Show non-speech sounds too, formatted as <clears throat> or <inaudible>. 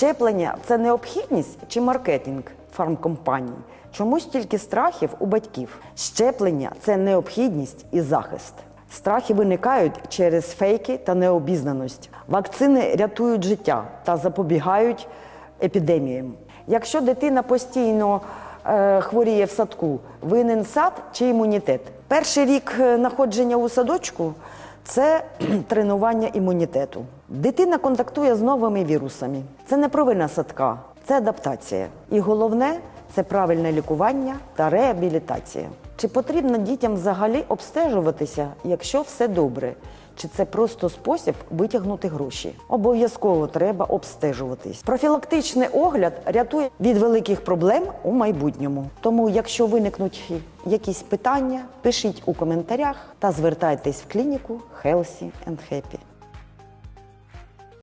Щеплення це необхідність чи маркетинг фармкомпаній? Чомусь тільки страхів у батьків. Щеплення це необхідність і захист. Страхи виникають через фейки та необізнаність. Вакцини рятують життя та запобігають епідеміям. Якщо дитина постійно е, хворіє в садку, винен сад чи імунітет? Перший рік е, знаходження у садочку це <clears throat> тренування імунітету. Дитина контактує з новими вірусами. Це не провина садка, це адаптація. І головне це правильне лікування та реабілітація. Чи потрібно дітям взагалі обстежуватися, якщо все добре? Чи це просто спосіб витягнути гроші? Обов'язково треба обстежуватись. Профілактичний огляд рятує від великих проблем у майбутньому. Тому, якщо виникнуть якісь питання, пишіть у коментарях та звертайтесь в клініку Healthy and Happy.